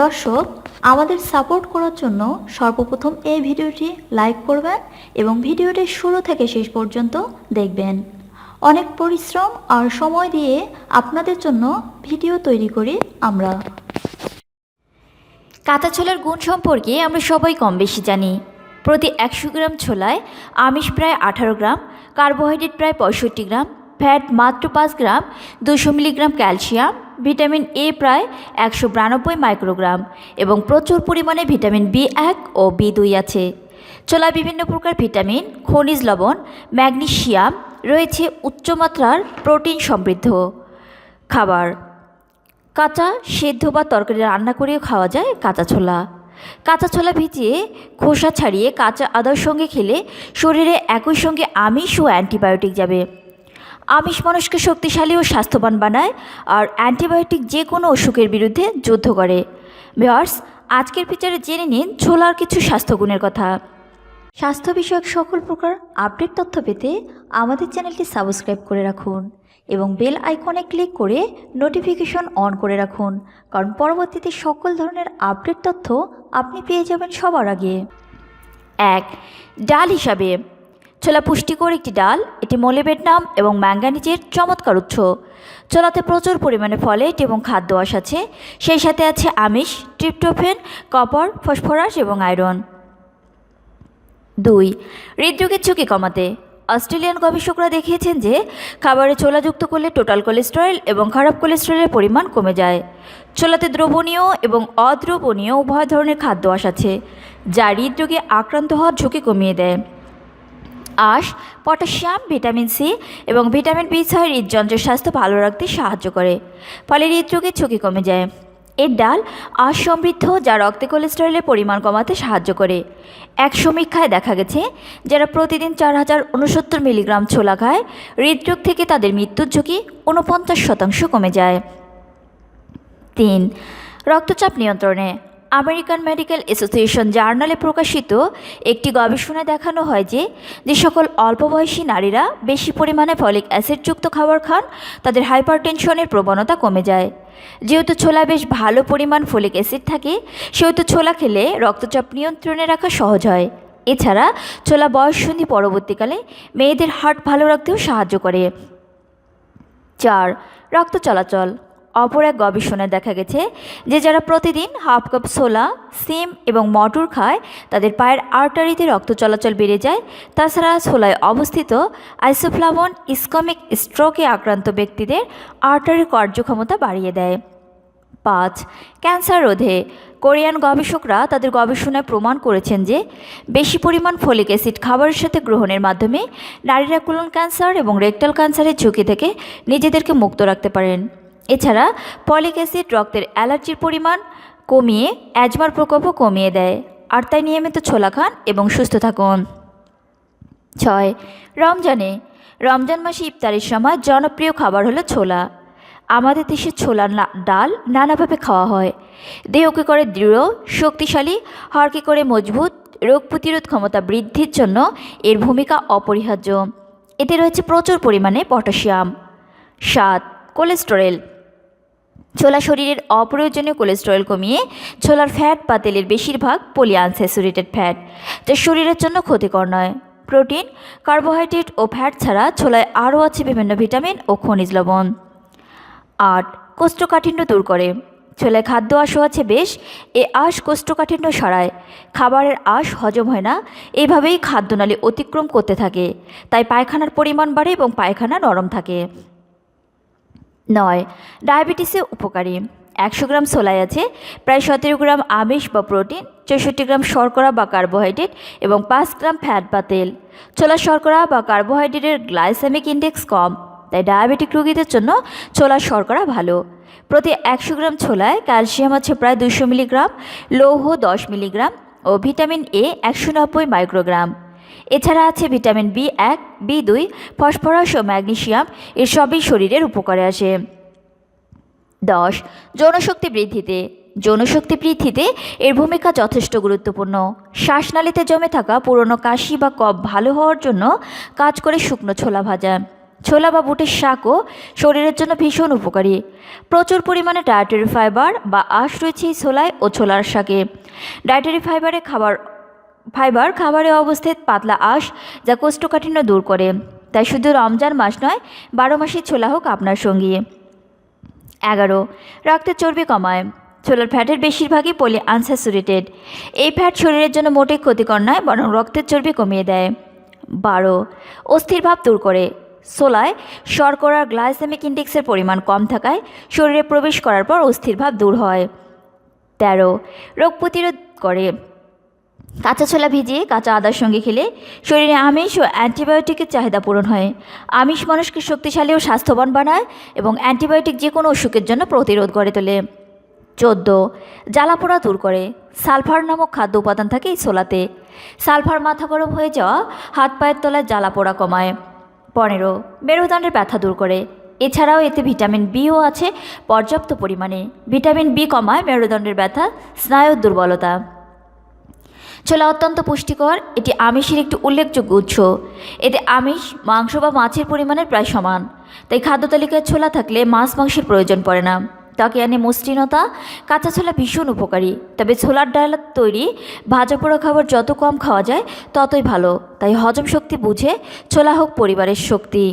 দর্শক, আমাদের সাপোর্ট করার জন্য সর্বপ্রথম এই ভিডিওটি লাইক করবেন এবং ভিডিওটি শুরু থেকে শেষ পর্যন্ত দেখবেন। অনেক পরিশ্রম আর সময় দিয়ে আপনাদের জন্য ভিডিও তৈরি করি আমরা। কাঁচা ছোলার গুণ সম্পর্কে আমরা সবাই কম বেশি জানি। প্রতি একশো গ্রাম ছোলায় আমিষ প্রায় আঠারো গ্রাম, কার্বোহাইড্রেট প্রায় পঁয়ষট্টি গ্রাম ফ্যাট মাত্র পাঁচ গ্রাম দুশো মিলিগ্রাম ক্যালসিয়াম, ভিটামিন এ প্রায় একশো বিরানব্বই মাইক্রোগ্রাম এবং প্রচুর পরিমাণে ভিটামিন বি এক ও বি দুই আছে। ছোলায় বিভিন্ন প্রকার ভিটামিন, খনিজ লবণ ম্যাগনেশিয়াম রয়েছে উচ্চমাত্রার প্রোটিন সমৃদ্ধ খাবার। কাঁচা, সেদ্ধ বা তরকারি রান্না করেও খাওয়া যায় কাঁচা ছোলা। কাঁচা ছোলা ভিজিয়ে খোসা ছাড়িয়ে কাঁচা আদার সঙ্গে খেলে শরীরে একই সঙ্গে আমিষ ও অ্যান্টিবায়োটিক যাবে। আমিষ মানুষকে শক্তিশালী ও স্বাস্থ্যবান বানায় আর অ্যান্টিবায়োটিক যে কোনো অসুখের বিরুদ্ধে যুদ্ধ করে। ভিওয়ার্স আজকের পিকচারে জেনে নিন ছোলার কিছু স্বাস্থ্যগুণের কথা। স্বাস্থ্য বিষয়ক সকল প্রকার আপডেট তথ্য পেতে আমাদের চ্যানেলটি সাবস্ক্রাইব করে রাখুন এবং বেল আইকনে ক্লিক করে নোটিফিকেশন অন করে রাখুন, কারণ পরবর্তীতে সকল ধরনের আপডেট তথ্য আপনি পেয়ে যাবেন সবার আগে। এক, ডাল হিসাবে ছোলা পুষ্টিকর একটি ডাল, এটি মোলিবেডনাম এবং ম্যাঙ্গানিজের চমৎকার উৎস। ছোলাতে প্রচুর পরিমাণে ফলেট এবং খাদ্য আঁশ আছে। সেই সাথে আছে আমিষ, ট্রিপ্টোফেন, কপার, ফসফরাস এবং আয়রন। দুই, হৃদরোগের ঝুঁকি কমাতে। অস্ট্রেলিয়ান গবেষকরা দেখিয়েছেন যে, খাবারে ছোলাযুক্ত করলে টোটাল কোলেস্টেরল এবং খারাপ কোলেস্টেরলের পরিমাণ কমে যায়। ছোলাতে দ্রবণীয় এবং অদ্রবণীয় উভয় ধরনের খাদ্য আঁশ আছে, যা হৃদরোগে আক্রান্ত হওয়ার ঝুঁকি কমিয়ে দেয়। আঁশ, পটাশিয়াম, ভিটামিন সি এবং ভিটামিন বি ছয় হৃদযন্ত্রের স্বাস্থ্য ভালো রাখতে সাহায্য করে। ফলে হৃদরোগের ঝুঁকি কমে যায়। এর ডাল আঁশ সমৃদ্ধ, যা রক্তে কোলেস্টেরলের পরিমাণ কমাতে সাহায্য করে। এক সমীক্ষায় দেখা গেছে, যারা প্রতিদিন চার হাজার উনসত্তর মিলিগ্রাম ছোলা খায়, হৃদরোগ থেকে তাদের মৃত্যুর ঝুঁকি ঊনপঞ্চাশ শতাংশ কমে যায়। তিন, রক্তচাপ নিয়ন্ত্রণে। আমেরিকান মেডিকেল অ্যাসোসিয়েশন জার্নালে প্রকাশিত একটি গবেষণায় দেখানো হয় যে যে সকল অল্প বয়সী নারীরা বেশি পরিমাণে ফলিক অ্যাসিডযুক্ত খাবার খান, তাদের হাইপারটেনশনের প্রবণতা কমে যায়। যেহেতু ছোলা বেশ ভালো পরিমাণ ফলিক অ্যাসিড থাকে, সেহেতু ছোলা খেলে রক্তচাপ নিয়ন্ত্রণে রাখা সহজ হয়। এছাড়া, ছোলা বয়ঃসন্ধি পরবর্তীকালে মেয়েদের হার্ট ভালো রাখতেও সাহায্য করে। চার, রক্ত চলাচল। অপর এক গবেষণায় দেখা গেছে যে যারা প্রতিদিন হাফ কাপ ছোলা, সিম এবং মটর খায়, তাদের পায়ের আর্টারিতে রক্ত চলাচল বেড়ে যায়। তাছাড়া ছোলায় অবস্থিত আইসোফ্লাভন ইসকমিক স্ট্রোকে আক্রান্ত ব্যক্তিদের আর্টারির কার্যক্ষমতা বাড়িয়ে দেয়। পাঁচ, ক্যান্সার রোধে। কোরিয়ান গবেষকরা তাদের গবেষণায় প্রমাণ করেছেন যে বেশি পরিমাণ ফলিক অ্যাসিড খাবারের সাথে গ্রহণের মাধ্যমে নারীরা কোলন ক্যান্সার এবং রেকটাল ক্যান্সারের ঝুঁকি থেকে নিজেদেরকে মুক্ত রাখতে পারেন। এছাড়া পলিক অ্যাসিড রক্তের অ্যালার্জির পরিমাণ কমিয়ে অ্যাজমার প্রকোপও কমিয়ে দেয়। আর তাই নিয়মিত ছোলা খান এবং সুস্থ থাকুন। ছয়, রমজানে। রমজান মাসে ইফতারের সময় জনপ্রিয় খাবার হলো ছোলা। আমাদের দেশে ছোলার না- ডাল নানাভাবে খাওয়া হয়। দেহকে করে দৃঢ়, শক্তিশালী হাড়কে করে মজবুত, রোগ প্রতিরোধ ক্ষমতা বৃদ্ধির জন্য এর ভূমিকা অপরিহার্য। এতে রয়েছে প্রচুর পরিমাণে পটাশিয়াম। সাত, কোলেস্টেরল। ছোলা শরীরের অপ্রয়োজনীয় কোলেস্টেরল কমিয়ে ছোলার ফ্যাট বা তেলের বেশিরভাগ পলিআনস্যাচুরেটেড ফ্যাট যা শরীরের জন্য ক্ষতিকর নয়। প্রোটিন কার্বোহাইড্রেট ও ফ্যাট ছাড়া ছোলায় আরও আছে বিভিন্ন ভিটামিন ও খনিজ লবণ। আট, কোষ্ঠকাঠিন্য দূর করে। ছোলায় খাদ্য আঁশও আছে বেশ। এ আঁশ কোষ্ঠকাঠিন্য সরায়। খাবারের আঁশ হজম হয় না। এভাবেই খাদ্যনালী অতিক্রম করতে থাকে। তাই পায়খানার পরিমাণ বাড়ে এবং পায়খানা নরম থাকে। নয়। ডায়াবেটিসে উপকারী। একশো গ্রাম ছোলাই আছে, প্রায় সতেরো গ্রাম আমিষ বা প্রোটিন, চৌষট্টি গ্রাম শর্করা বা কার্বোহাইড্রেট এবং পাঁচ গ্রাম ফ্যাট বা তেল। ছোলা শর্করা বা কার্বোহাইড্রেটের গ্লাইসেমিক ইন্ডেক্স কম, তাই ডায়াবেটিক রোগীদের জন্য ছোলার শর্করা ভালো। প্রতি একশো গ্রাম ছোলায় ক্যালসিয়াম আছে প্রায় দুশো মিলিগ্রাম, লৌহ দশ মিলিগ্রাম ও ভিটামিন এ একশো নব্বই মাইক্রোগ্রাম। এছাড়া আছে ভিটামিন বি এক বি দুই, ফসফরাস ও ম্যাগনেসিয়াম এর সবই শরীরের উপকারে আসে। দশ, যৌনশক্তি বৃদ্ধিতে। যৌনশক্তি বৃদ্ধিতে এর ভূমিকা যথেষ্ট গুরুত্বপূর্ণ। শ্বাসনালীতে জমে থাকা পুরনো কাশি বা কফ ভালো হওয়ার জন্য কাজ করে শুকনো ছোলা ভাজা। ছোলা বা বুটের শাকও শরীরের জন্য ভীষণ উপকারী। প্রচুর পরিমাণে ডায়েটারি ফাইবার বা আঁশ রয়েছে ছোলায় ও ছোলার শাকে। ডায়েটারি ফাইবারে খাবার ফাইবার খাবারে অবস্থিত পাতলা আঁশ যা কোষ্ঠকাঠিন্য দূর করে। তাই শুধু রমজান মাস নয়, বারো মাসে ছোলা হোক আপনার সঙ্গী। এগারো, রক্তের চর্বি কমায়। ছোলার ফ্যাটের বেশিরভাগই পলি আনস্যাচুরেটেড এই ফ্যাট শরীরের জন্য মোটেই ক্ষতিকর নয়, বরং রক্তের চর্বি কমিয়ে দেয়। বারো, অস্থির ভাব দূর করে। সোলায় শর্করার গ্লাইসেমিক ইন্ডেক্সের পরিমাণ কম থাকায় শরীরে প্রবেশ করার পর অস্থির ভাব দূর হয়। তেরো, রোগ প্রতিরোধ করে। কাঁচা ছোলা ভিজিয়ে কাঁচা আদার সঙ্গে খেলে শরীরে আমিষ ও অ্যান্টিবায়োটিকের চাহিদা পূরণ হয়। আমিষ মানুষকে শক্তিশালী ও স্বাস্থ্যবান বানায় এবং অ্যান্টিবায়োটিক যে কোনো অসুখের জন্য প্রতিরোধ গড়ে তোলে। চোদ্দ, জ্বালাপোড়া দূর করে। সালফার নামক খাদ্য উপাদান থাকে এই ছোলাতে। সালফার মাথা গরম হয়ে যাওয়া হাত পায়ের তলায় জ্বালাপোড়া কমায়। পনেরো, মেরুদণ্ডের ব্যথা দূর করে। এছাড়াও এতে ভিটামিন বিও আছে পর্যাপ্ত পরিমাণে। ভিটামিন বি কমায় মেরুদণ্ডের ব্যথা, স্নায়ুর দুর্বলতা। ছোলা অত্যন্ত পুষ্টিকর, এটি আমিষের একটি উল্লেখযোগ্য উৎস। এতে আমিষ, মাংস বা মাছের পরিমাণের প্রায় সমান। তাই খাদ্য তালিকায় ছোলা থাকলে মাছ মাংসের প্রয়োজন পড়ে না। ত্বকে আনে মসৃণতা, কাঁচা ছোলা ভীষণ উপকারী। তবে ছোলার ডাল তৈরি, ভাজা পোড়া খাবার যত কম খাওয়া যায়, ততই ভালো। তাই হজম শক্তি বুঝে ছোলা হোক পরিবারের শক্তি।